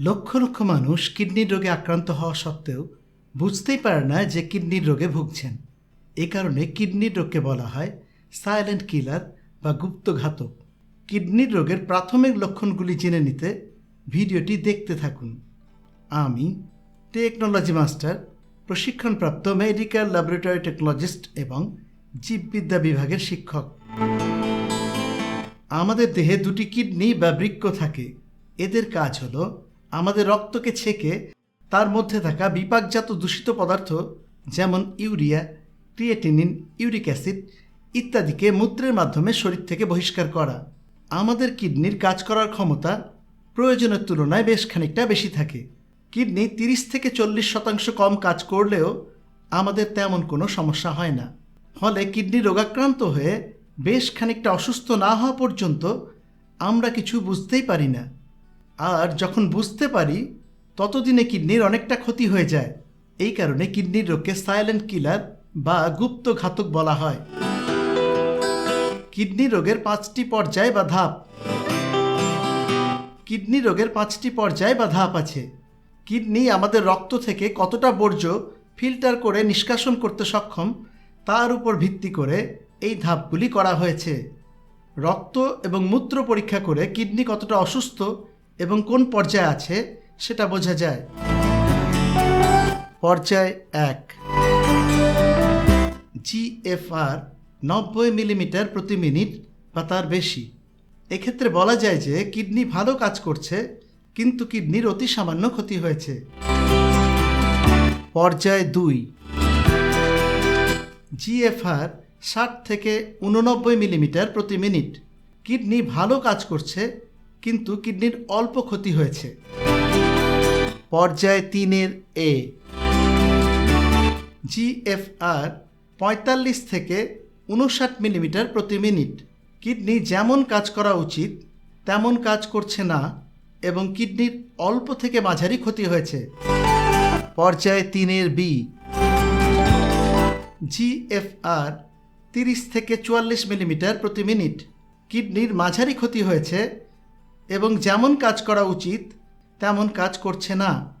লক্ষ লক্ষ মানুষ কিডনির রোগে আক্রান্ত হওয়া সত্ত্বেও বুঝতেই পারে না যে কিডনির রোগে ভুগছেন। এ কারণে কিডনির রোগকে বলা হয় সাইলেন্ট কিলার বা গুপ্তঘাতক। কিডনির রোগের প্রাথমিক লক্ষণগুলি জেনে নিতে ভিডিওটি দেখতে থাকুন। আমি টেকনোলজি মাস্টার প্রশিক্ষণপ্রাপ্ত মেডিকেল ল্যাবরেটরি টেকনোলজিস্ট এবং জীববিদ্যা বিভাগের শিক্ষক। আমাদের দেহে দুটি কিডনি বা বৃক্ক থাকে। এদের কাজ হলো আমাদের রক্তকে ছেঁকে তার মধ্যে থাকা বিপাকজাত দূষিত পদার্থ, যেমন ইউরিয়া, ক্রিয়েটিনিন, ইউরিক অ্যাসিড ইত্যাদিকে মূত্রের মাধ্যমে শরীর থেকে বহিষ্কার করা। আমাদের কিডনির কাজ করার ক্ষমতা প্রয়োজনের তুলনায় বেশ খানিকটা বেশি থাকে। কিডনি তিরিশ থেকে চল্লিশ শতাংশ কম কাজ করলেও আমাদের তেমন কোনো সমস্যা হয় না। ফলে কিডনি রোগাক্রান্ত হয়ে বেশ খানিকটা অসুস্থ না হওয়া পর্যন্ত আমরা কিছু বুঝতেই পারি না। আর যখন বুঝতে পারি, ততদিনে কিডনির অনেকটা ক্ষতি হয়ে যায়। এই কারণে কিডনির রোগকে সাইলেন্ট কিলার বা গুপ্ত ঘাতক বলা হয়। কিডনি রোগের পাঁচটি পর্যায় বা ধাপ। কিডনি রোগের পাঁচটি পর্যায় বা ধাপ আছে। কিডনি আমাদের রক্ত থেকে কতটা বর্জ্য ফিল্টার করে নিষ্কাশন করতে সক্ষম, তার উপর ভিত্তি করে এই ধাপগুলি করা হয়েছে। রক্ত এবং মূত্র পরীক্ষা করে কিডনি কতটা অসুস্থ এবং কোন পর্যায়ে আছে সেটা বোঝা যায়। পর্যায় এক। জিএফআর নব্বই মিলিমিটার প্রতি মিনিট বা তার বেশি। এক্ষেত্রে বলা যায় যে কিডনি ভালো কাজ করছে, কিন্তু কিডনির অতি সামান্য ক্ষতি হয়েছে। পর্যায় দুই। জিএফআর ষাট থেকে উননব্বই মিলিমিটার প্রতি মিনিট। কিডনি ভালো কাজ করছে কিন্তু কিডনির অল্প ক্ষতি হয়েছে। পর্যায় তিনের এ। জিএফআর পঁয়তাল্লিশ থেকে উনষাট মিলিমিটার প্রতি মিনিট। কিডনি যেমন কাজ করা উচিত, তেমন কাজ করছে না এবং কিডনির অল্প থেকে মাঝারি ক্ষতি হয়েছে। পর্যায় তিনের বি। জিএফআর তিরিশ থেকে চুয়াল্লিশ মিলিমিটার প্রতি মিনিট। কিডনির মাঝারি ক্ষতি হয়েছে এবং যেমন কাজ করা উচিত, তেমন কাজ করছে না।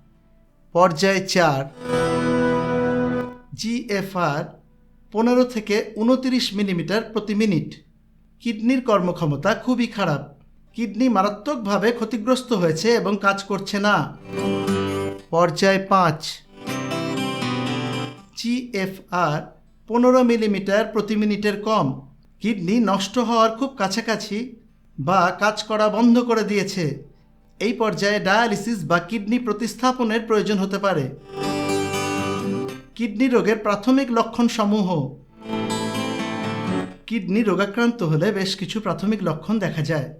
পর্যায় চার। জিএফআর পনেরো থেকে উনতিরিশ মিলিমিটার প্রতি মিনিট। কিডনির কর্মক্ষমতা খুবই খারাপ। কিডনি মারাত্মকভাবে ক্ষতিগ্রস্ত হয়েছে এবং কাজ করছে না। পর্যায় পাঁচ। জিএফআর পনেরো মিলিমিটার প্রতি মিনিটের কম। কিডনি নষ্ট হওয়ার খুব কাছাকাছি বা কাজ করা বন্ধ করে দিয়েছে। এই পর্যায়ে ডায়ালিসিস বা কিডনি প্রতিস্থাপনের প্রয়োজন হতে পারে। কিডনি রোগের প্রাথমিক লক্ষণ সমূহ কিডনি রোগাক্রান্ত হলে বেশ কিছু প্রাথমিক লক্ষণ দেখা যায়।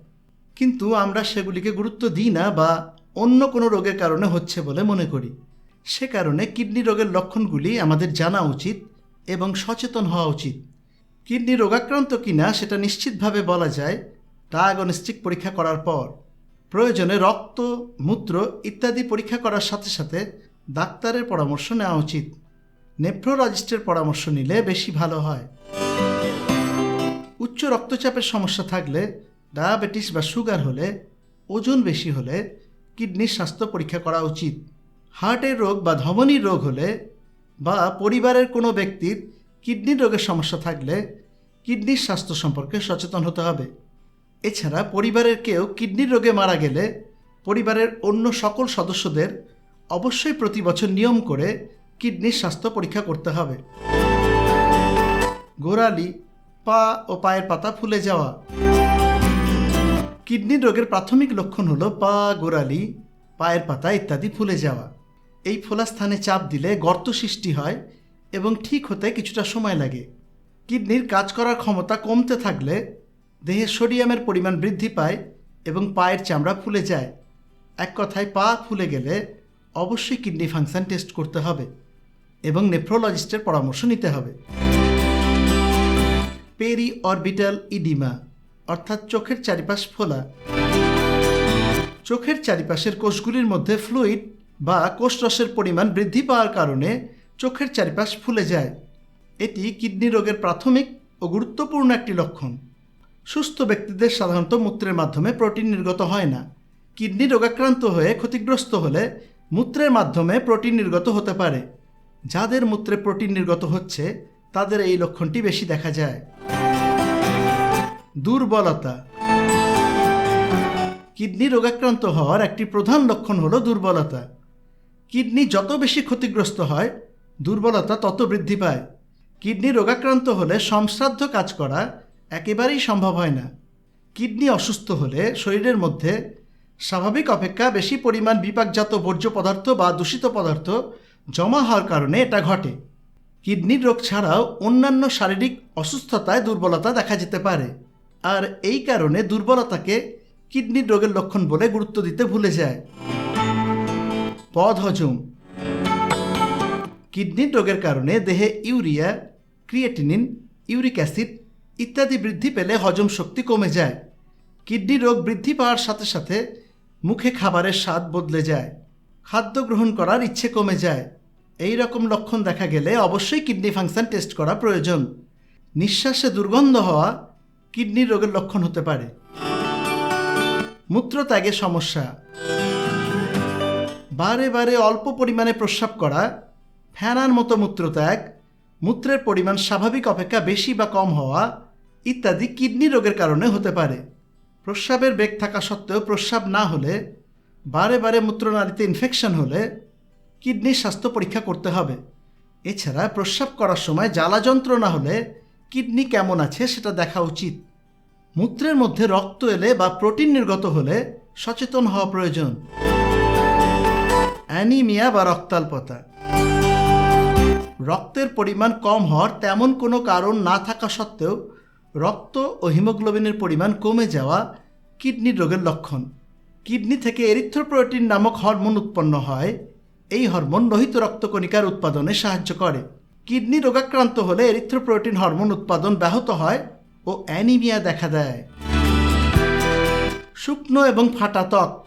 কিন্তু আমরা সেগুলিকে গুরুত্ব দিই না বা অন্য কোনো রোগের কারণে হচ্ছে বলে মনে করি। সে কারণে কিডনি রোগের লক্ষণগুলি আমাদের জানা উচিত এবং সচেতন হওয়া উচিত। কিডনি রোগাক্রান্ত কিনা সেটা নিশ্চিতভাবে বলা যায় ডায়াগনস্টিক পরীক্ষা করার পর প্রয়োজনে রক্ত, মূত্র ইত্যাদি পরীক্ষা করার সাথে সাথে ডাক্তারের পরামর্শ নেওয়া উচিত। নেফ্রোলজিস্টের পরামর্শ নিলে বেশি ভালো হয়। উচ্চ রক্তচাপের সমস্যা থাকলে ডায়াবেটিস বা সুগার হলে ওজন বেশি হলে কিডনির স্বাস্থ্য পরীক্ষা করা উচিত। হার্টের রোগ বা ধমনির রোগ হলে বা পরিবারের কোনো ব্যক্তির কিডনির রোগের সমস্যা থাকলে কিডনির স্বাস্থ্য সম্পর্কে সচেতন হতে হবে। এছাড়া পরিবারের কেউ কিডনির রোগে মারা গেলে পরিবারের অন্য সকল সদস্যদের অবশ্যই প্রতি বছর নিয়ম করে কিডনির স্বাস্থ্য পরীক্ষা করতে হবে। গোড়ালি, পা ও পায়ের পাতা ফুলে যাওয়া। কিডনির রোগের প্রাথমিক লক্ষণ হলো পা, গোড়ালি, পায়ের পাতা ইত্যাদি ফুলে যাওয়া। এই ফোলা স্থানে চাপ দিলে গর্ত সৃষ্টি হয় এবং ঠিক হতে কিছুটা সময় লাগে। কিডনির কাজ করার ক্ষমতা কমতে থাকলে দেহে সোডিয়ামের পরিমাণ বৃদ্ধি পায় এবং পায়ের চামড়া ফুলে যায়। এক কথায় পা ফুলে গেলে অবশ্যই কিডনি ফাংশন টেস্ট করতে হবে এবং নেফ্রোলজিস্টের পরামর্শ নিতে হবে। পেরি অরবিটাল ইডিমা, অর্থাৎ চোখের চারিপাশ ফোলা। চোখের চারিপাশের কোষগুলির মধ্যে ফ্লুইড বা কোষরসের পরিমাণ বৃদ্ধি পাওয়ার কারণে চোখের চারিপাশ ফুলে যায়। এটি কিডনি রোগের প্রাথমিক ও গুরুত্বপূর্ণ একটি লক্ষণ। সুস্থ ব্যক্তিদের সাধারণত মূত্রের মাধ্যমে প্রোটিন নির্গত হয় না। কিডনি রোগাক্রান্ত হয়ে ক্ষতিগ্রস্ত হলে মূত্রের মাধ্যমে প্রোটিন নির্গত হতে পারে। যাদের মূত্রে প্রোটিন নির্গত হচ্ছে, তাদের এই লক্ষণটি বেশি দেখা যায়। দুর্বলতা। কিডনি রোগাক্রান্ত হওয়ার একটি প্রধান লক্ষণ হলো দুর্বলতা। কিডনি যত বেশি ক্ষতিগ্রস্ত হয়, দুর্বলতা তত বৃদ্ধি পায়। কিডনি রোগাক্রান্ত হলে সংশ্রাদ্ধ কাজ করা একেবারেই সম্ভব হয় না। কিডনি অসুস্থ হলে শরীরের মধ্যে স্বাভাবিক অপেক্ষা বেশি পরিমাণ বিপাকজাত বর্জ্য পদার্থ বা দূষিত পদার্থ জমা হওয়ার কারণে এটা ঘটে। কিডনির রোগ ছাড়াও অন্যান্য শারীরিক অসুস্থতায় দুর্বলতা দেখা যেতে পারে। আর এই কারণে দুর্বলতাকে কিডনির রোগের লক্ষণ বলে গুরুত্ব দিতে ভুলে যায়। পদ হজম। কিডনির রোগের কারণে দেহে ইউরিয়া, ক্রিয়েটিনিন, ইউরিক অ্যাসিড ইত্যাদি বৃদ্ধি পেলে হজম শক্তি কমে যায়। কিডনি রোগ বৃদ্ধি পাওয়ার সাথে সাথে মুখে খাবারের স্বাদ বদলে যায়। খাদ্য গ্রহণ করার ইচ্ছে কমে যায়। এই রকম লক্ষণ দেখা গেলে অবশ্যই কিডনি ফাংশন টেস্ট করা প্রয়োজন। নিঃশ্বাসে দুর্গন্ধ হওয়া কিডনির রোগের লক্ষণ হতে পারে। মূত্রত্যাগের সমস্যা। বারে বারে অল্প পরিমাণে প্রস্রাব করা ফ্যানার মতো মূত্রত্যাগ, মূত্রের পরিমাণ স্বাভাবিক অপেক্ষা বেশি বা কম হওয়া ইত্যাদি কিডনি রোগের কারণে হতে পারে। প্রস্রাবের বেগ থাকা সত্ত্বেও প্রস্রাব না হলে, বারে বারে মূত্রনালীতে ইনফেকশন হলে কিডনির স্বাস্থ্য পরীক্ষা করতে হবে। এছাড়া প্রস্রাব করার সময় জ্বালা যন্ত্রণা হলে কিডনি কেমন আছে সেটা দেখা উচিত। মূত্রের মধ্যে রক্ত এলে বা প্রোটিন নির্গত হলে সচেতন হওয়া প্রয়োজন। অ্যানিমিয়া বা রক্তাল্পতা। রক্তের পরিমাণ কম হওয়ার তেমন কোনো কারণ না থাকা সত্ত্বেও রক্ত ও হিমোগ্লোবিনের পরিমাণ কমে যাওয়া কিডনির রোগের লক্ষণ। কিডনি থেকে এরিথ্রোপ্রোটিন নামক হরমোন উৎপন্ন হয়। এই হরমোন লোহিত রক্তকণিকার উৎপাদনে সাহায্য করে। কিডনি রোগাক্রান্ত হলে এরিথ্রোপ্রোটিন হরমোন উৎপাদন ব্যাহত হয় ও অ্যানিমিয়া দেখা দেয়। শুকনো এবং ফাটা ত্বক।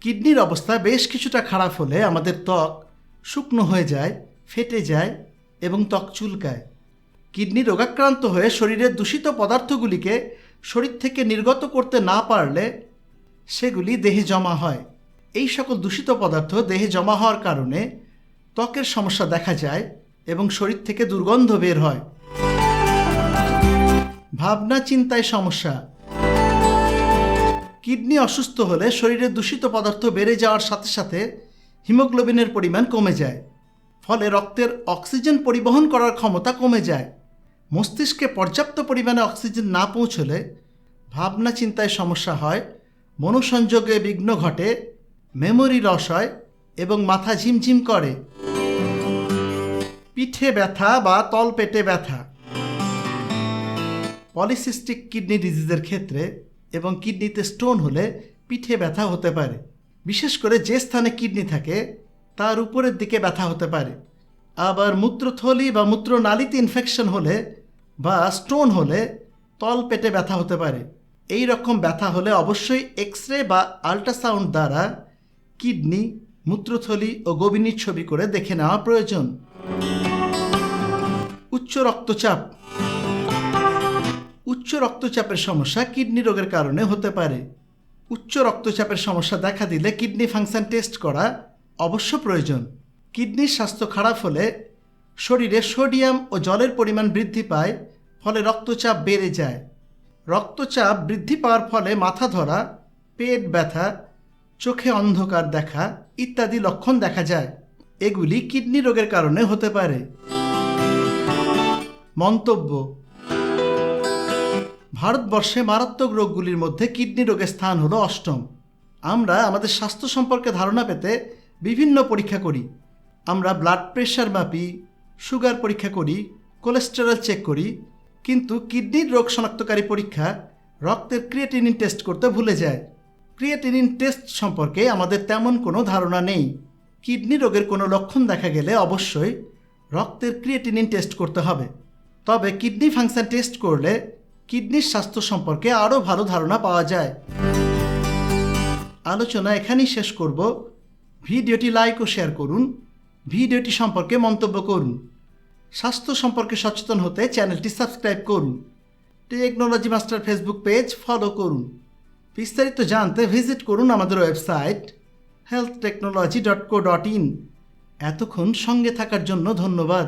কিডনির অবস্থা বেশ কিছুটা খারাপ হলে আমাদের ত্বক শুকনো হয়ে যায়, ফেটে যায় এবং ত্বক চুলকায়। কিডনি রোগাক্রান্ত হয়ে শরীরের দূষিত পদার্থগুলিকে শরীর থেকে নির্গত করতে না পারলে সেগুলি দেহে জমা হয়। এই সকল দূষিত পদার্থ দেহে জমা হওয়ার কারণে ত্বকের সমস্যা দেখা যায় এবং শরীর থেকে দুর্গন্ধ বের হয়। ভাবনা চিন্তায় সমস্যা। কিডনি অসুস্থ হলে শরীরে দূষিত পদার্থ বেড়ে যাওয়ার সাথে সাথে হিমোগ্লোবিনের পরিমাণ কমে যায়, ফলে রক্তের অক্সিজেন পরিবহন করার ক্ষমতা কমে যায়। মস্তিষ্কে পর্যাপ্ত পরিমাণে অক্সিজেন না পৌঁছলে ভাবনা চিন্তায় সমস্যা হয়, মনোসংযোগে বিঘ্ন ঘটে, মেমোরি লস হয় এবং মাথা ঝিমঝিম করে। পিঠে ব্যথা বা তলপেটে ব্যথা। পলিসিস্টিক কিডনি ডিজিজের ক্ষেত্রে এবং কিডনিতে স্টোন হলে পিঠে ব্যথা হতে পারে। বিশেষ করে যে স্থানে কিডনি থাকে, তার উপরের দিকে ব্যথা হতে পারে। আবার মূত্রথলি বা মূত্রনালীতে ইনফেকশন হলে বা স্টোন হলে তল পেটে ব্যথা হতে পারে। এই রকম ব্যথা হলে অবশ্যই এক্স রে বা আল্ট্রাসাউন্ড দ্বারা কিডনি, মূত্রথলি ও গবিনীর ছবি করে দেখে নেওয়া প্রয়োজন। উচ্চ রক্তচাপ। উচ্চ রক্তচাপের সমস্যা কিডনি রোগের কারণে হতে পারে। উচ্চ রক্তচাপের সমস্যা দেখা দিলে কিডনি ফাংশন টেস্ট করা অবশ্য প্রয়োজন। কিডনির স্বাস্থ্য খারাপ হলে শরীরে সোডিয়াম ও জলের পরিমাণ বৃদ্ধি পায় ফলে রক্তচাপ বেড়ে যায়। রক্তচাপ বৃদ্ধি পাওয়ার ফলে মাথা ধরা, পেট ব্যথা, চোখে অন্ধকার দেখা ইত্যাদি লক্ষণ দেখা যায়। এগুলি কিডনি রোগের কারণে হতে পারে। মন্তব্য, ভারতবর্ষে মারাত্মক রোগগুলির মধ্যে কিডনি রোগের স্থান হলো অষ্টম। আমরা আমাদের স্বাস্থ্য সম্পর্কে ধারণা পেতে বিভিন্ন পরীক্ষা করি। আমরা ব্লাড প্রেশার মাপি সুগার পরীক্ষা করি কোলেস্টেরল চেক করি কিন্তু কিডনির রোগ শনাক্তকারী পরীক্ষা রক্তের ক্রিয়েটিনিন টেস্ট করতে ভুলে যায়। ক্রিয়েটিনিন টেস্ট সম্পর্কে আমাদের তেমন কোনো ধারণা নেই। কিডনি রোগের কোনো লক্ষণ দেখা গেলে অবশ্যই রক্তের ক্রিয়েটিনিন টেস্ট করতে হবে। তবে কিডনি ফাংশন টেস্ট করলে কিডনির স্বাস্থ্য সম্পর্কে আরও ভালো ধারণা পাওয়া যায়। আলোচনা এখানেই শেষ করব। ভিডিওটি লাইক ও শেয়ার করুন। ভিডিওটি সম্পর্কে মন্তব্য করুন। স্বাস্থ্য সম্পর্কে সচেতন হতে চ্যানেলটি সাবস্ক্রাইব করুন। Technology master Facebook page follow করুন। বিস্তারিত জানতে ভিজিট করুন আমাদের website health technology dot co dot in এতক্ষণ সঙ্গে থাকার জন্য ধন্যবাদ।